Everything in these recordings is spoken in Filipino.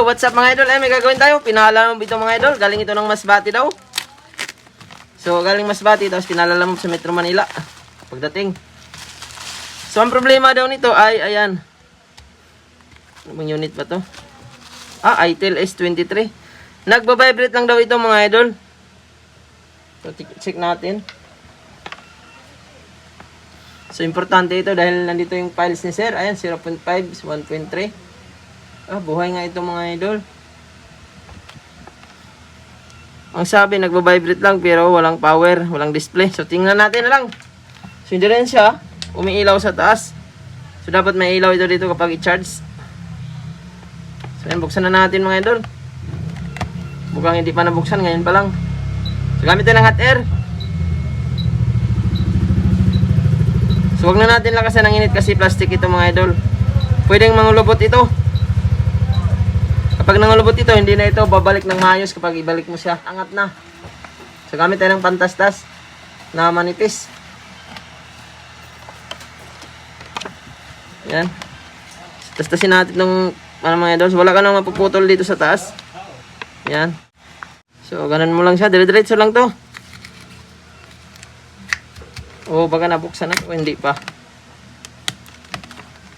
Yo, what's up mga idol? Eh, may gagawin tayo. Pinaalala mo ito mga idol. Galing ito ng Masbati daw. So, galing Masbati, tapos pinaalala mo sa Metro Manila. Pagdating. So, ang problema daw nito ay, ayan. Ano bang unit ba to? Ah, ITEL S23. Nagbabibrate lang daw ito mga idol. So, check natin. So, importante ito dahil nandito yung files ni sir. Ayan, 0.5, 1.3. Ah, buhay nga ito mga idol. Ang sabi, nagbabibrate lang pero walang power, walang display. So, tingnan natin na lang. So, hindi rin siya umiilaw sa taas. So, dapat may ilaw ito dito kapag i-charge. So, yan, buksan na natin mga idol. Mukhang hindi pa nabuksan, ngayon pa lang. So, gamit tayo ng hot air. So, wag na natin lakasan ng init kasi plastic ito mga idol. Pwedeng mangulubot ito. Kapag nangulubot ito, hindi na ito babalik ng maayos kapag ibalik mo siya. Angat na. So, gamit tayo ng pantastas na manipis. Yan. Tastasin natin ng ano mga idol. So, wala ka nang mapuputol dito sa taas. Yan. So, ganun mo lang siya. Dire-diretso lang to. O, baka nabuksan na. O, hindi pa.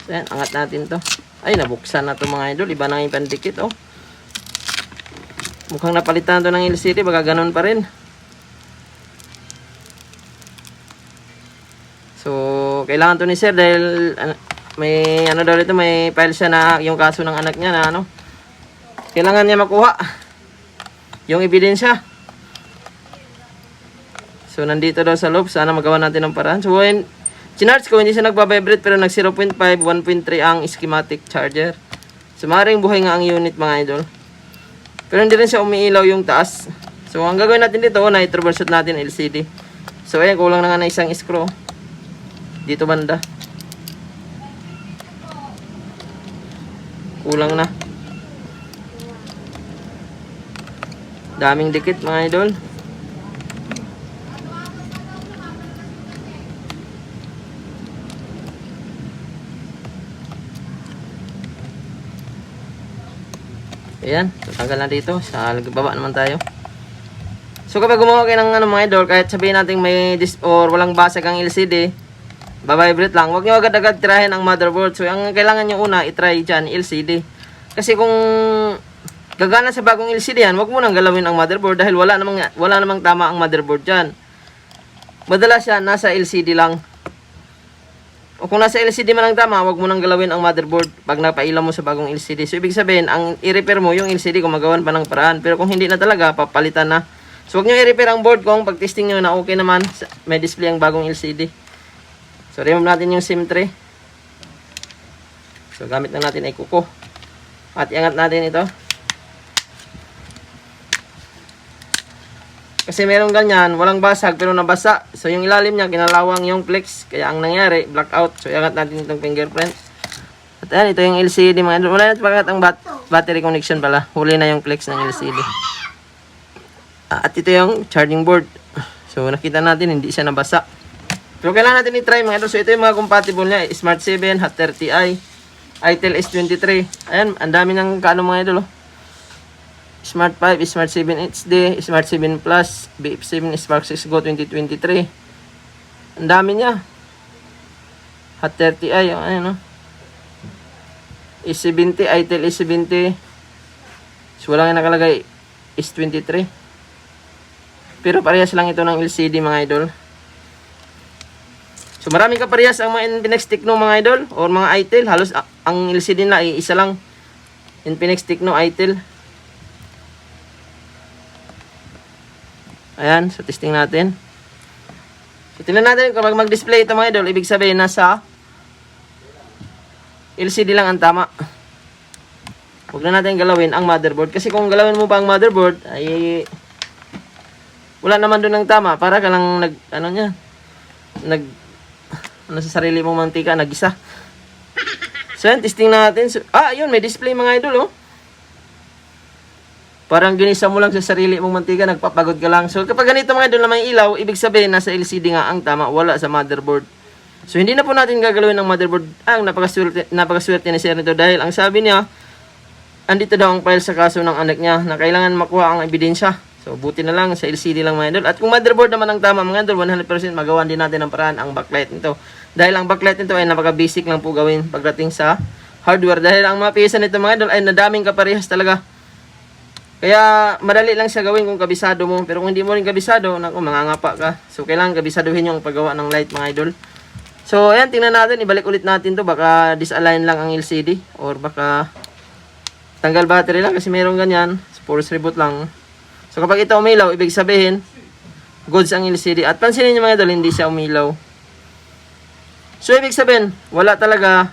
So, yan. Angat natin to. Ay, nabuksan na to mga idol. Iba na yung pandikit, oh. Mukhang napalitan to ng LCD. Baka ganun pa rin. So, kailangan to ni sir dahil may ano daw dito, may file siya na yung kaso ng anak niya na ano. Kailangan niya makuha yung ebidensya. So, nandito daw sa loob. Sana magawa natin ng paraan. So, when, Chinarge ko, hindi siya nagbabibrate pero nag 0.5, 1.3 ang schematic charger. So, maaaring buhay nga ang unit mga idol. Pero hindi rin siya umiilaw yung taas. So, ang gagawin natin dito, na i-troubleshoot natin LCD. So, ayan, kulang na nga na isang screw. Dito banda. Kulang na. Daming dikit mga idol. Ayan, tatanggal na dito. Sa baba naman tayo. So kapag gumawa kayo ng ano, mga idol, kahit sabihin natin may dis or walang basag ang LCD, babibrate lang. Huwag nyo agad-agad tirahin ang motherboard. So ang kailangan nyo una, itry dyan, LCD. Kasi kung gagana sa bagong LCD yan, huwag mo nang galawin ang motherboard dahil wala namang, wala namang tama ang motherboard dyan. Madalas yan, nasa LCD lang. O kung nasa LCD man ang tama, wag mo nang galawin ang motherboard pag napailaw mo sa bagong LCD. So, ibig sabihin, ang i-repair mo yung LCD kung magawan pa ng paraan. Pero kung hindi na talaga, papalitan na. So, wag nyo i-repair ang board kung pag-testing nyo na okay naman, may display ang bagong LCD. So, remove natin yung SIM tray. So, gamit na natin ay kuko. At iangat natin ito. Kasi meron ganyan, walang basag pero nabasa. So yung ilalim niya, kinalawang yung flex. Kaya ang nangyari, blackout. So iangat natin itong fingerprint. At ayan, ito yung LCD mga idol. Wala na pagat ang bat battery connection pala. Huli na yung flex ng LCD. Ah, At ito yung charging board. So nakita natin, hindi siya nabasa. Pero kailangan natin i-try mga idol. So ito yung mga compatible niya. Smart 7, Hot 30i, itel S23. Ayan, ang dami ng kaano mga idol. Oh. Smart 5, Smart 7 HD, Smart 7 Plus, BF7, Spark 6 Go 2023. Ang dami niya. Hot 30i, oh, ayan o. E70, itel E70. So, wala nga nakalagay S23. Pero parehas lang ito ng LCD mga idol. So, maraming kaparehas ang mga Infinix Tecno mga idol or mga itel. Halos ang LCD na isa lang. Infinix Tecno itel. Ayan, so testing natin. So tingnan natin kung mag- mag-display ito mga idol, ibig sabihin nasa LCD lang ang tama. Huwag na natin galawin ang motherboard. Kasi kung galawin mo pa ang motherboard, ay wala naman doon ang tama. Para ka lang nag, ano niya, nag, ano sa sarili mong mantika, nagisa. So yan, testing natin. So, ah, yun, may display mga idol, oh. Parang ginisa mo lang sa sarili mong mantika, nagpapagod ka lang. So kapag ganito mga idol na may ilaw, ibig sabihin nasa LCD nga ang tama, wala sa motherboard. So hindi na po natin gagalawin ng motherboard. Ang napakaswerte, napakaswerte ni Sir nito dahil ang sabi niya andito daw ang file sa kaso ng anak niya na kailangan makuha ang ebidensya. So, buti na lang sa LCD lang mga idol. At kung motherboard naman ang tama mga idol, 100% magawa din natin ang paraan ang backlight nito. Dahil ang backlight nito ay napaka-basic lang po gawin pagdating sa hardware. Dahil ang mga piyesa nito mga idol ay nadaming kaparehas talaga. Kaya madali lang siya gawin kung kabisado mo. Pero kung hindi mo rin kabisado, naku, mangangapa ka. So, kailangan kabisaduhin yung paggawa ng light mga idol. So, ayan, tingnan natin. Ibalik ulit natin to Baka disalign lang ang LCD. Or baka tanggal battery lang kasi mayroong ganyan. Force reboot lang. So, kapag ito umilaw, ibig sabihin, goods ang LCD. At pansinin nyo mga idol, hindi siya umilaw. So, ibig sabihin, wala talaga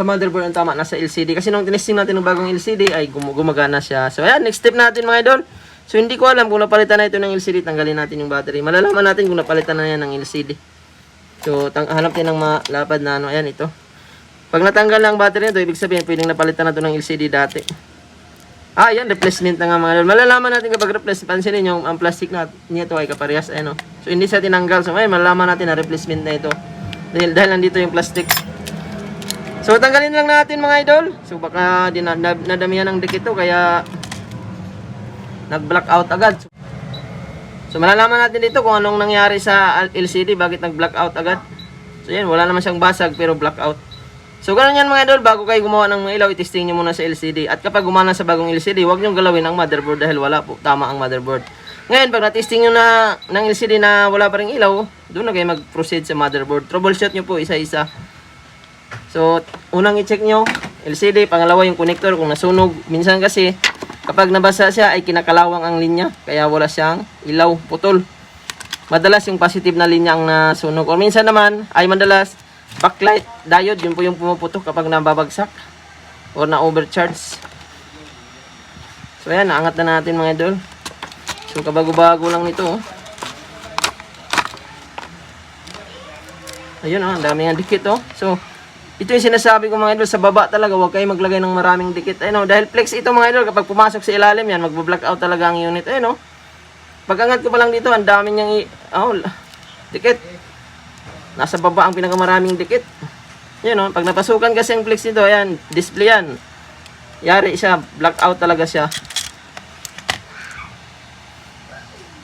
sa motherboard ang tama nasa LCD. Kasi nung tinesting natin ng bagong LCD, ay gum- gumagana siya. So, ayan, next step natin mga idol. So, hindi ko alam kung napalitan na ito ng LCD, tanggalin natin yung battery. Malalaman natin kung napalitan na yan ng LCD. So, tang hanap din ng malapad na ano. Ayan, ito. Pag natanggal na ang battery nito, ibig sabihin, pwedeng napalitan na ito ng LCD dati. Ah, yan, replacement na nga mga idol. Malalaman natin kapag replace, pansinin nyo, ang plastic na nito ay kaparehas, ano. So, hindi siya tinanggal. So, ngayon, malalaman natin na replacement na ito. Dahil, dahil nandito yung plastic. So, tanggalin lang natin mga idol. So, baka din, na, nadamihan ng dikit to, kaya nag-blackout agad. So, malalaman natin dito kung anong nangyari sa LCD, bakit nag-blackout agad. So, yan, wala naman siyang basag, pero blackout. So, ganun yan mga idol, bago kayo gumawa ng mga ilaw, itesting nyo muna sa LCD. At kapag gumana sa bagong LCD, huwag nyo galawin ang motherboard dahil wala po, tama ang motherboard. Ngayon, pag na-testing nyo na ng LCD na wala pa rin ilaw, doon na kayo mag-proceed sa motherboard. Troubleshoot nyo po isa-isa. So, unang i-check nyo, LCD, pangalawa yung connector kung nasunog. Minsan kasi, kapag nabasa siya ay kinakalawang ang linya, kaya wala siyang ilaw, putol. Madalas yung positive na linya ang nasunog. O minsan naman, ay madalas, backlight diode, yun po yung pumuputok kapag nababagsak or na-overcharge. So, ayan, naangat na natin mga idol. So, kabago-bago lang nito, oh. Ayun, oh, ang dami nga dikit, oh. So, ito yung sinasabi ko mga idol, sa baba talaga, huwag kayo maglagay ng maraming dikit. Ayun, oh, dahil flex ito mga idol, kapag pumasok sa ilalim yan, magbo-blackout talaga ang unit. Ayun, oh. Pag-angat ko pa lang dito, ang dami niyang, i- oh, dikit. Nasa baba ang pinakamaraming dikit. Yun, oh, pag napasukan kasi ang flex nito, ayan, display yan. Yari siya, blackout talaga siya.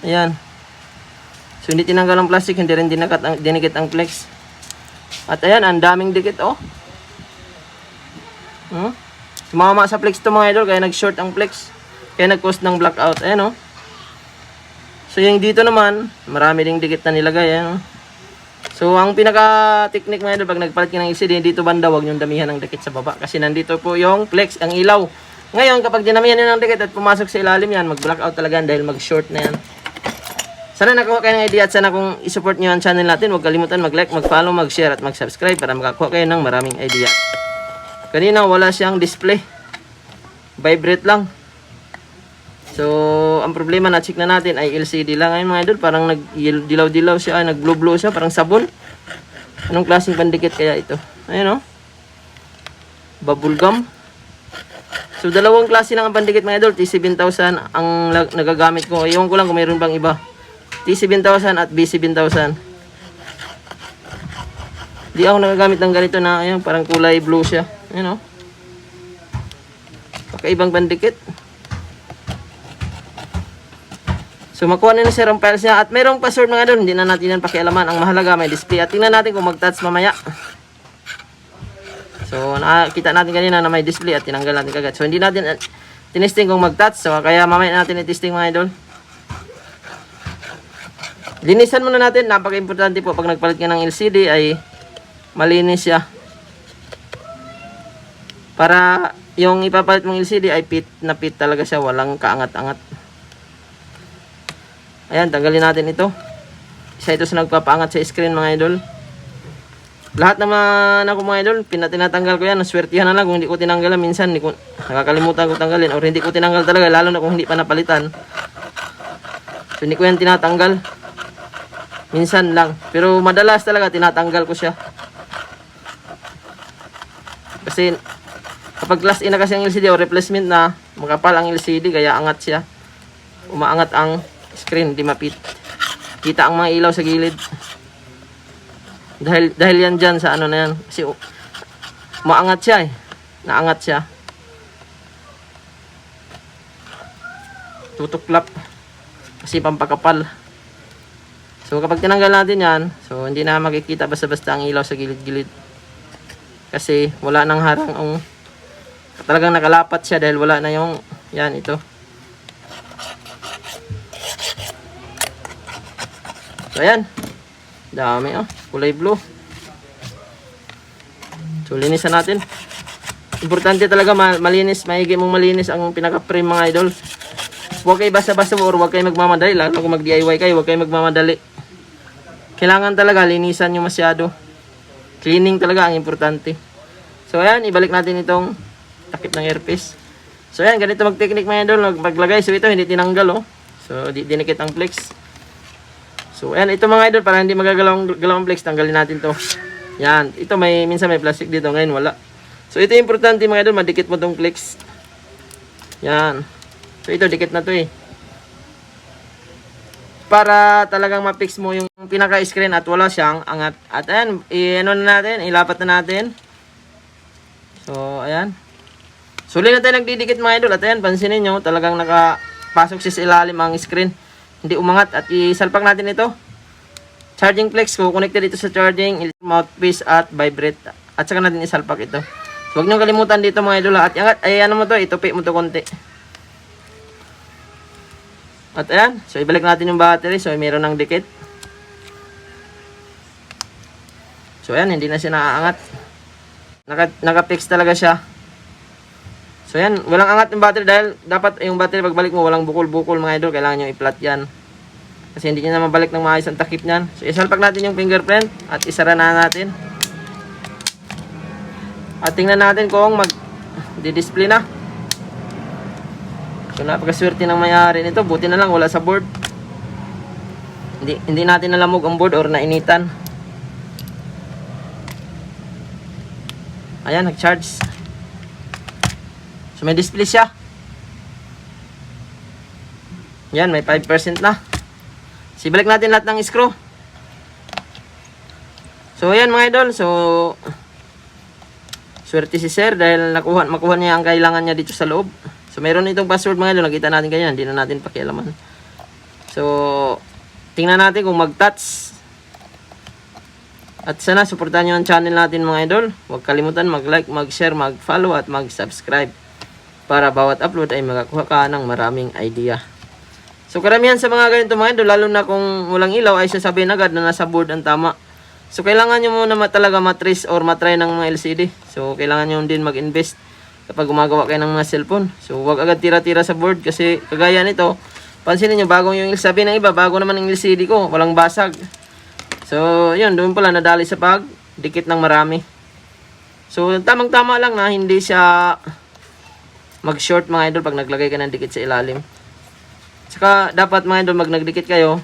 Ayan. So, hindi tinanggal ang plastic, hindi rin dinakat ang, dinikit ang flex. At ayan, ang daming dikit, oh. Hmm? Sumama sa flex to mga idol, kaya nag-short ang flex. Kaya nag-cause ng blackout. Ayan, oh. So, yung dito naman, marami ding dikit na nilagay, ayan, oh. So, ang pinaka-technique mga idol, pag nagpalit ka ng LCD, dito banda, huwag niyong damihan ng dikit sa baba. Kasi nandito po yung flex, ang ilaw. Ngayon, kapag dinamihan niyo ng dikit at pumasok sa ilalim yan, mag-blackout talaga dahil mag-short na yan. Sana nakuha kayo ng idea at sana kung isupport nyo ang channel natin, huwag kalimutan mag-like, mag-follow, mag-share at mag-subscribe para makakuha kayo ng maraming idea. Kanina wala siyang display. Vibrate lang. So, ang problema na check na natin ay LCD lang. Ngayon mga idol, parang nag-dilaw-dilaw siya, nag-blue-blue siya, parang sabon. Anong klaseng pandikit kaya ito? Ayun oh. Bubble gum. So, dalawang klase lang ang pandikit mga idol. T7000 ang nagagamit ko. Ewan ko lang kung mayroon bang iba. T7000 at B7000. Di ako nagagamit ng ganito na ayun, parang kulay blue siya. Ayun oh. Pakaibang pandikit. So makuha na ni sir ang files niya at merong password mga doon, hindi na natin yan pakialaman. Ang mahalaga may display at tingnan natin kung mag-touch mamaya. So nakita natin kanina na may display at tinanggal natin kagad. So hindi natin uh, tinesting kung mag-touch. So kaya mamaya natin i-testing mga idol. Linisan muna natin, napaka-importante po pag nagpalit ka ng LCD ay malinis siya. Para yung ipapalit mong LCD ay pit na pit talaga siya, walang kaangat-angat. Ayan, tanggalin natin ito. Isa ito sa nagpapaangat sa screen mga idol. Lahat naman ako mga idol, pinatinatanggal ko yan. Naswertihan na lang kung hindi ko tinanggalan. Minsan, hindi ko, nakakalimutan ko tanggalin. Or hindi ko tinanggal talaga, lalo na kung hindi pa napalitan. So, hindi ko yan tinatanggal. Minsan lang. Pero madalas talaga tinatanggal ko siya. Kasi kapag class A na kasi ang LCD o replacement na, makapal ang LCD kaya angat siya. Umaangat ang screen, di mapit. Kita ang mga ilaw sa gilid. Dahil dahil yan diyan sa ano na yan. Kasi oh, maangat siya eh. Naangat siya. Tutuklap. Kasi pampakapal. So kapag tinanggal natin yan, so hindi na makikita basta-basta ang ilaw sa gilid-gilid. Kasi wala nang harang ang talagang nakalapat siya dahil wala na yung yan ito. So ayan. Dami oh, kulay blue. So linisan natin. Importante talaga ma- malinis, maigi mong malinis ang pinaka-frame mga idol. Huwag kayo basta-basta or huwag kayo magmamadali. Lalo kung mag-DIY kayo, huwag kayo magmamadali. Kailangan talaga linisan nyo masyado. Cleaning talaga ang importante. So ayan, ibalik natin itong takip ng airpiece. So ayan, ganito mag-technique mga idol. Maglagay. So ito, hindi tinanggal oh. So di dinikit ang flex. So ayan, ito mga idol, para hindi magagalaw ang flex, tanggalin natin to. Yan, ito may, minsan may plastic dito, ngayon wala. So ito yung importante mga idol, madikit mo tong flex. Yan. So ito, dikit na to eh. Para talagang ma-fix mo yung pinaka-screen at wala siyang angat. At ayan, i-ano na natin, ilapat na natin. So, ayan. Suli na tayo nagdidikit mga idol. At ayan, pansinin nyo, talagang nakapasok siya sa ilalim ang screen. Hindi umangat. At isalpak natin ito. Charging flex ko, connected dito sa charging, mouthpiece at vibrate. At saka natin isalpak ito. So, huwag nyo kalimutan dito mga idol. At angat, ay ano mo to, itupi mo to konti. At ayan, so ibalik natin yung battery. So, mayroon ng dikit. So, ayan, hindi na siya naaangat. Naka, naka-fix talaga siya. So, ayan, walang angat yung battery dahil dapat yung battery pagbalik mo, walang bukol-bukol mga idol. Kailangan nyo i-flat yan. Kasi hindi nyo na mabalik ng maayos ang takip niyan. So, isalpak natin yung fingerprint at isara na natin. At tingnan natin kung mag di-display na. So, napakaswerte ng mayari nito. Buti na lang, wala sa board. Hindi, hindi natin nalamog ang board or nainitan. Ayan, nag-charge. So, may display siya. Yan, may 5% na. Sibalik natin lahat ng screw. So, ayan mga idol. So, swerte si sir dahil nakuha, makuha niya ang kailangan niya dito sa loob. So, meron itong password mga idol. Nakita natin kanina. Hindi na natin pakialaman. So, tingnan natin kung mag-touch. At sana, supportan nyo ang channel natin mga idol. Huwag kalimutan mag-like, mag-share, mag-follow at mag-subscribe. Para bawat upload ay makakuha ka ng maraming idea. So karamihan sa mga ganito mga idol, lalo na kung walang ilaw ay sasabihin agad na nasa board ang tama. So kailangan nyo muna talaga matrace or matry ng mga LCD. So kailangan nyo din mag-invest kapag gumagawa kayo ng mga cellphone. So huwag agad tira-tira sa board kasi kagaya nito, pansinin nyo bagong yung sabi ng iba, bago naman ang LCD ko, walang basag. So yun, doon pala nadali sa pag dikit ng marami. So tamang-tama lang na hindi siya mag-short mga idol pag naglagay ka ng dikit sa ilalim. Saka dapat mga idol, mag nagdikit kayo,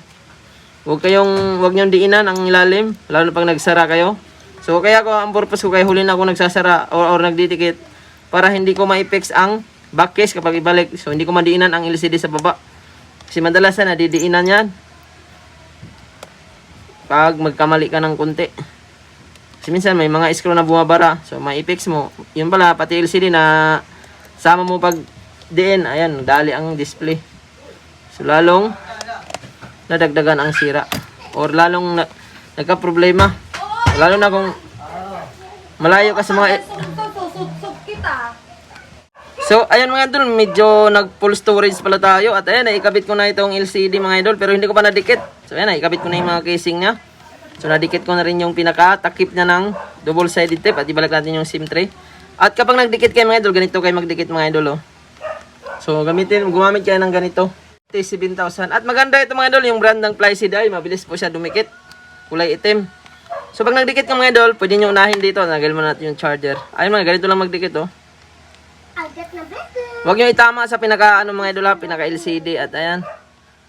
huwag kayong, huwag niyong diinan ang ilalim, lalo na pag nagsara kayo. So kaya ko, ang purpose ko kaya huli na ako nagsasara or, or nagdidikit para hindi ko ma-fix ang back case kapag ibalik. So hindi ko madiinan ang LCD sa baba. Kasi madalasan nadidiinan yan. Pag magkamali ka ng konti. Kasi minsan may mga screw na bumabara. So ma-fix mo. Yun pala, pati LCD na sama mo pag diin. Ayan, dali ang display. So lalong nadagdagan ang sira or lalong na, nagka-problema. Lalo na kung malayo ka sa mga kita. So ayan mga idol, medyo nag full storage pala tayo at ayan naikabit ko na itong LCD mga idol pero hindi ko pa nadikit. So ayan naikabit ko na yung mga casing niya. So nadikit ko na rin yung pinaka takip niya ng double sided tape at ibalik natin yung SIM tray. At kapag nagdikit kayo mga idol, ganito kayo magdikit mga idol oh. So gamitin, gumamit kayo ng ganito. 70,000. At maganda ito mga idol, yung brand ng Flyseed ay mabilis po siya dumikit. Kulay itim. So pag nagdikit ka mga idol, pwede nyo unahin dito. Nagal mo natin yung charger. Ayun mga, ganito lang magdikit oh. Huwag nyo itama sa pinaka ano mga idol ha, pinaka LCD at ayan.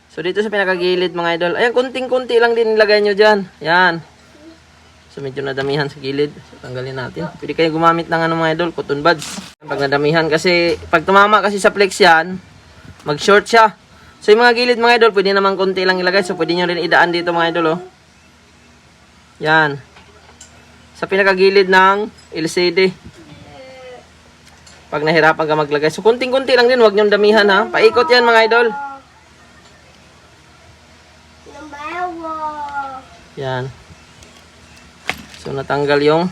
So dito sa pinaka gilid mga idol. Ayan, kunting-kunti lang din nilagay nyo dyan. Yan. So medyo nadamihan sa gilid. So tanggalin natin. Pwede kayo gumamit ng ano mga idol, cotton buds. Pag nadamihan kasi, pag tumama kasi sa flex yan, mag-short siya. So yung mga gilid mga idol, pwede naman konti lang ilagay. So pwede nyo rin idaan dito mga idol oh. Yan. Sa pinakagilid ng LCD. Pag nahirapan ka maglagay. So, kunting-kunti lang din. Huwag niyong damihan, ha? Paikot yan, mga idol. Yan. So, natanggal yung